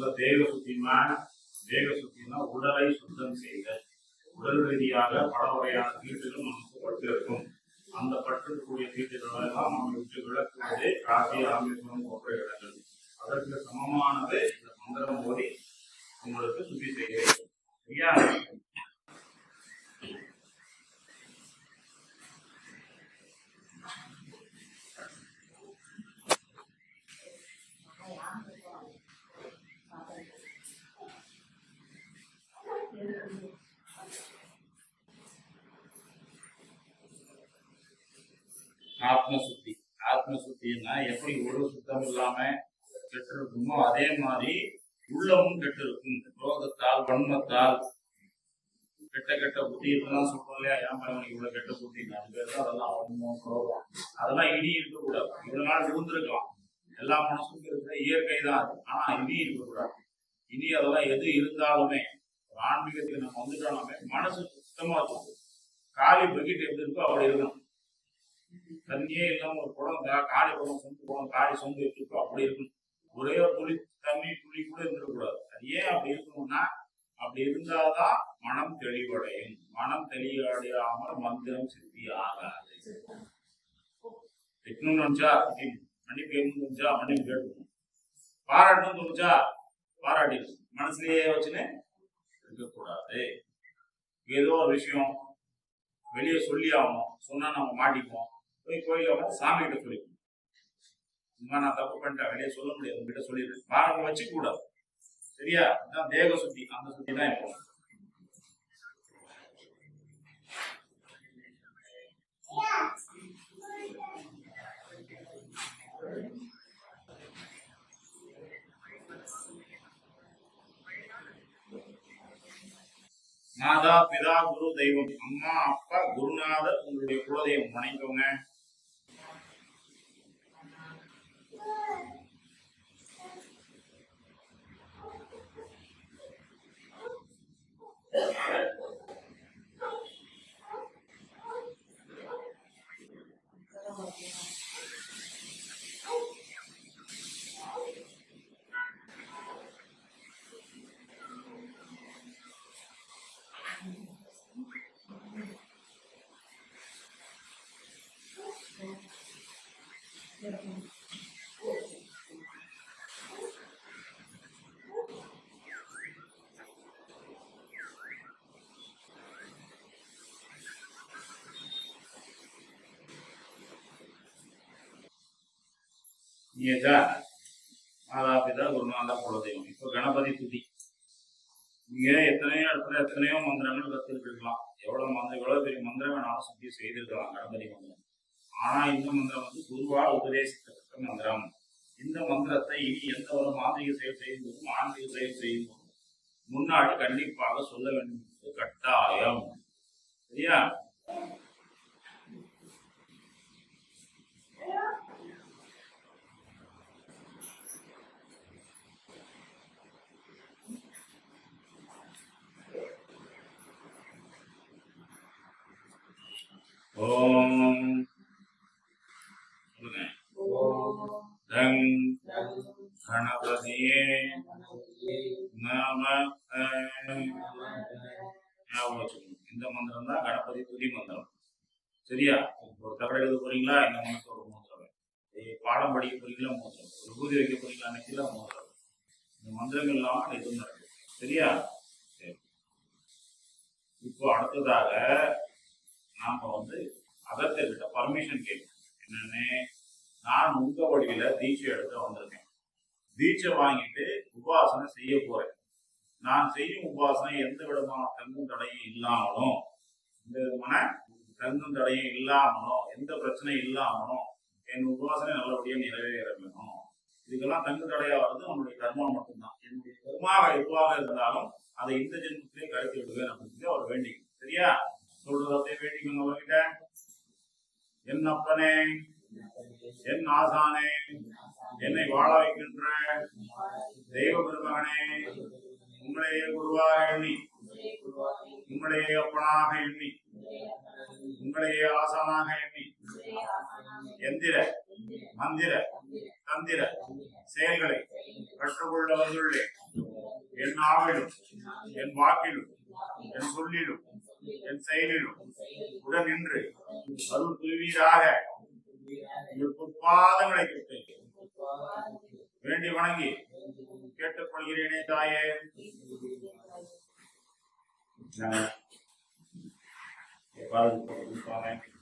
சொல்ல தேக சுத்தினா தேக சுத்தினா உடலை சுத்தம் செய்தல் உடல் ரீதியாக பல வகையான தீட்டுகள் நமக்கு பட்டிருக்கும். அந்த பட்டிருக்கக்கூடிய தீட்டுகளை எல்லாம் நம்ம விட்டு விளக்குவது காசி ராமேஸ்வரம் போன்ற இடங்கள். அதற்கு சமமானது இந்த மந்திரம் ஓடி உங்களுக்கு சுத்தி செய்கிறேன். சரியா? ஆத்ம சுத்தி ஆத்ம சுத்தின்னா எப்படி உடல் சுத்தம் இல்லாம கெட்டு இருக்குமோ அதே மாதிரி உள்ளமும் கெட்டு இருக்கும் ரோகத்தால் வன்மத்தால் கெட்ட கெட்ட புத்தி இதெல்லாம் சொல்றோம் இல்லையா? ஏன் அவனுக்கு இவ்வளவு கெட்ட புத்தி அது பேர் தான் அதெல்லாம் வன்மம் அதெல்லாம் இனி இருக்கக்கூடாது. இவ்வளவு நாள் இருந்திருக்கலாம். எல்லா மனசுக்கும் இருக்கிற இயற்கை தான் அது. ஆனா இனி இருக்கக்கூடாது. இனி அதெல்லாம் எது இருந்தாலுமே ஆன்மீகத்துக்கு நம்ம வந்துட்டாலுமே மனசு சுத்தமா இருக்கும். காலி பக்கெட் எப்படி இருக்கோ அப்படி இருக்கணும். தண்ணியே இல்லாம ஒரு குடம் கா- காலி குடம் சொந்த குடம் காலி சொந்த அப்படி இருக்கணும். ஒரே ஒரு துளி தண்ணி துளி கூட இருந்துடக்கூடாது. அது ஏன் அப்படி இருக்கணும்னா அப்படி இருந்தாதான் மனம் தெளிவடையும். மனம் தெளிவடையாமல் மந்திரம் சித்தி ஆகாது. திட்டணும்னு நினைச்சா திட்டணும். மன்னிப்பு கேட்கணும்னு நினைச்சா மன்னிப்பு கேட்கணும். பாராட்டணும்னு தோணுச்சா? பாராட்டிடணும். மனசுலயே வச்சுன்னு இருக்கக்கூடாது. ஏதோ ஒரு விஷயம் வெளியே சொல்லி ஆகணும். சொன்னா நம்ம மாட்டிப்போம் போய் கோயில வந்து சாமி கிட்ட சொல்லிக்கணும். சும்மா நான் தப்பு பண்ணிட்டேன் வெளியே சொல்ல முடியாது உங்ககிட்ட சொல்லிடுறேன். வாரம் வச்சு கூடாது சரியா? இதான் தேக சுத்தி அந்த சுத்தி தான் இப்போ. மாதா பிதா குரு தெய்வம். அம்மா அப்பா குருநாதர் உங்களுடைய குலதெய்வம். வணங்கிக்கோங்க நீங்கா மாதா பிதா குருநாதா குலதெய்வம் இப்போ கணபதி துதி. நீங்க எத்தனையோ இடத்துல எத்தனையோ மந்திரங்கள் கத்துருக்கலாம் எவ்வளவு மந்திரம் எவ்வளவு பெரிய மந்திரம் வேணாலும் சுத்தி செய்திருக்கலாம் கணபதி மந்திரம். ஆனா இந்த மந்திரம் வந்து குருவால் உபதேசிக்கப்பட்ட மந்திரம். இந்த மந்திரத்தை இனி எந்த ஒரு மாந்திரிக செயல் செய்யும் போதும் ஆன்மீக செயல் செய்யும் போதும் முன்னாடி கண்டிப்பாக சொல்ல வேண்டும் என்பது கட்டாயம். சரியா? கணபதியே நம வச்சுக்கணும் இந்த மந்திரம் தான் கணபதி துதி மந்திரம். சரியா? ஒரு தகவல் எழுத போறீங்களா? இந்த மந்திரம் ஒரு மூணு பாடம் படிக்க போறீங்களா? மூணு ஒரு பூஜை வைக்க போறீங்களா? அன்னைக்கு மூணு இந்த மந்திரங்கள் இல்லாமல் எதுவும் நடக்கும் சரியா? சரி. இப்போ அடுத்ததாக நாம வந்து அகத்தியர்கிட்ட பர்மிஷன் கேட்டேன் என்னன்னு நான் உங்க வழியில தீட்சை எடுக்க வந்திருக்கேன். தீட்சை வாங்கிட்டு உபாசனை செய்ய போறேன். நான் செய்யும் உபாசனை எந்த விதமான தங்கும் தடையும் இல்லாமலும் எந்த விதமான தங்கும் தடையும் இல்லாமலும் எந்த பிரச்சனையும் இல்லாமலும் என் உபாசனை நல்லபடியாக நிறைவேற வேணும் இதுக்கெல்லாம் தங்கு தடையா வருது நம்மளுடைய கர்மம் மட்டும்தான். என்னுடைய கர்மாக எதுவாக இருந்தாலும் அதை இந்த ஜென்மத்திலே கருத்து விடுவேன் அப்படின்னு அவர் வேண்டிக்கணும் சரியா? சொல்றது வேண்டிக்கணும் அவர்கிட்ட. என் அப்பனே என் ஆசானே என்னை வாழ வைக்கின்ற தெய்வ பெருமகனே உங்களையே குருவாக எண்ணி உங்களையே அப்பனாக எண்ணி உங்களையே ஆசானாக எண்ணி எந்திர மந்திர தந்திர செயல்களை கற்றுக்கொள்ள வந்துள்ளேன். என் ஆவிலும் என் வாக்கிலும் என் சொல்லிலும் என் செயலிலும் உடன் நின்று அருள் புரிவீராக. உங்கள் பொற்பாதங்களை வேண்டி வணங்கி கேட்டுக்கொள்கிறேனே தாயே. பாருங்க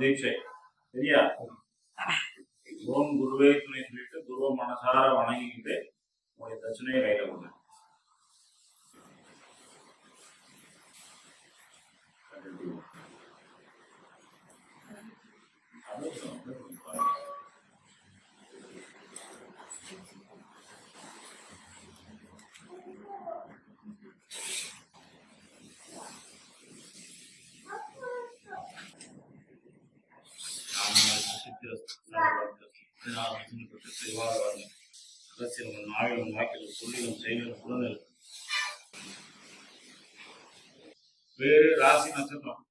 ದೀಕ್ಷೆ ಇದೆಯಾ ಓಂ ಗುರುವೇ ಅಂತ ಹೇಳಿಟ್ಟು ಗುರುವ ಮನಸಾರ ಒಣಗಿದ್ದೆ ಅವನಿಗೆ ದರ್ಶನ ಕೈಗೊಂಡ ಅದು தட்சணையை கையில கொடுங்க நாவிலும் வாக்கிலும் சொல்லிலும் செயலும் உடனல் வேறு ராசி நட்சத்திரம்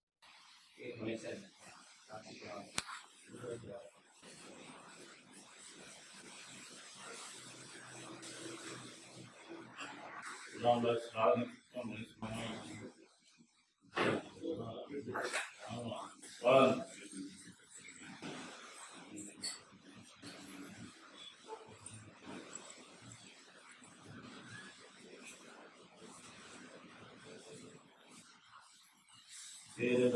ராசி நட்சத்திரம் வேறு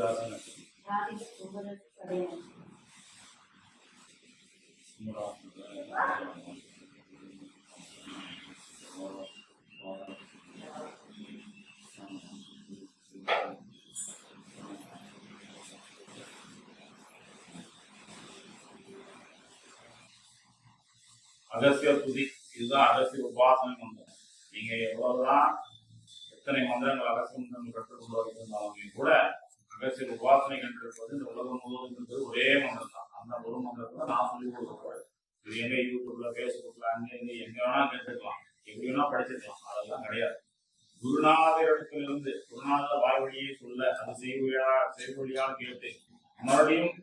ராசி துதி இதுதான் அகசிய உபாசனை மந்திரம் நீங்க எவ்வளவுதான் எத்தனை மந்திரங்கள் அகசிய மந்திரங்கள் கற்றுக்கொண்டு வந்திருந்தாலுமே கூட அகஸ்தியர் உபாசனை கண்டிருப்பது இந்த உலகம் முழுவதும் இருக்கிறது ஒரே மந்திரம் தான். அந்த ஒரு மண்டலத்தில் நான் சொல்லி கொடுக்கக்கூடாது. இது எங்க யூடியூப்ல பேஸ்புக்ல அங்க இங்க எங்க வேணா கேட்டுக்கலாம். எப்படி வேணா படிச்சிருக்கலாம் அதெல்லாம் கிடையாது. குருநாதரிடத்திலிருந்து குருநாதர் வாய் வழியே சொல்ல அது செய்வழியா செய்வழியால் கேட்டு மறுபடியும்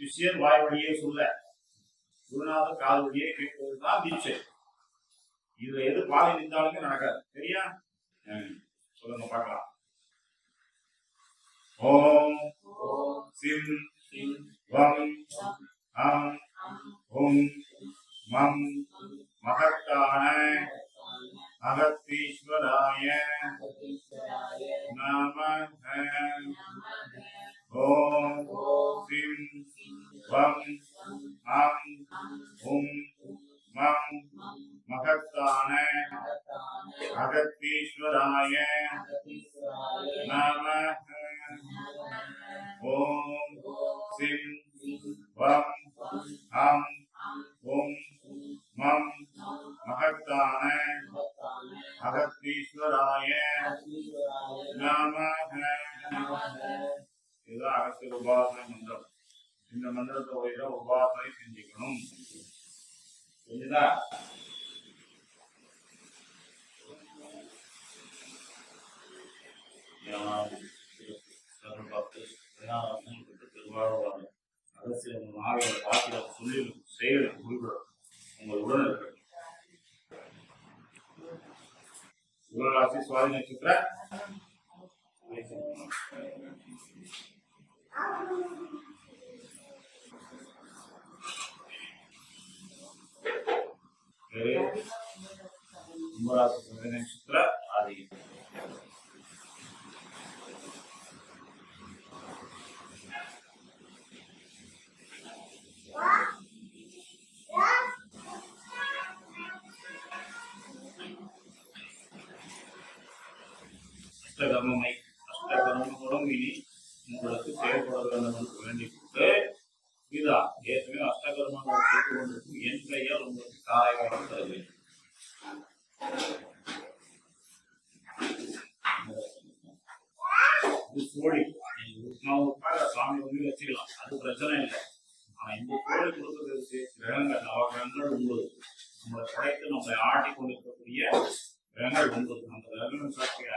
சிஷ்யர் வாய் வழியே சொல்ல குருநாதர் காது வழியே கேட்பதுதான் தீட்சை. இதுல எது பாதி நின்றாலுமே நடக்காது. சரியா? சொல்லுங்க பார்க்கலாம். ओम सिम वम हम हुम मम महत्तान இந்த மந்திரத்தை ஒரு உபாசனை செஞ்சுக்கணும் புரியுதா திருவாழ்வாங்க அரசியல் நாவில வாக்கில சொல்லிலும் செயலும் குறிப்பிடும் உங்கள் உடன் இருக்கு சிவராசி சுவாதி நட்சத்திர கும்பராசி சுவாதி நட்சத்திர ஆதி அஷ்டகர்மமை அஷ்டகர்மங்களும் இனி உங்களுக்கு செயல்பட வேண்டும் என்று வேண்டிக்கொண்டு இதா ஏற்கனவே அஷ்டகர்மங்கள் செய்து கொண்டிருக்கும் என் கையால் உங்களுக்கு காயகம் தருவேன். கோழி சாமி வந்து வச்சுக்கலாம் அது பிரச்சனை இல்லை. ஆனா இந்த கோழி கொடுக்கறதுக்கு கிரகங்கள் நவகிரகங்கள் உங்களுக்கு நம்மளை படைத்து நம்மளை ஆட்டி கொண்டிருக்கக்கூடிய கிரகங்கள் ஒன்பது அந்த கிரகங்கள் சாட்சியாக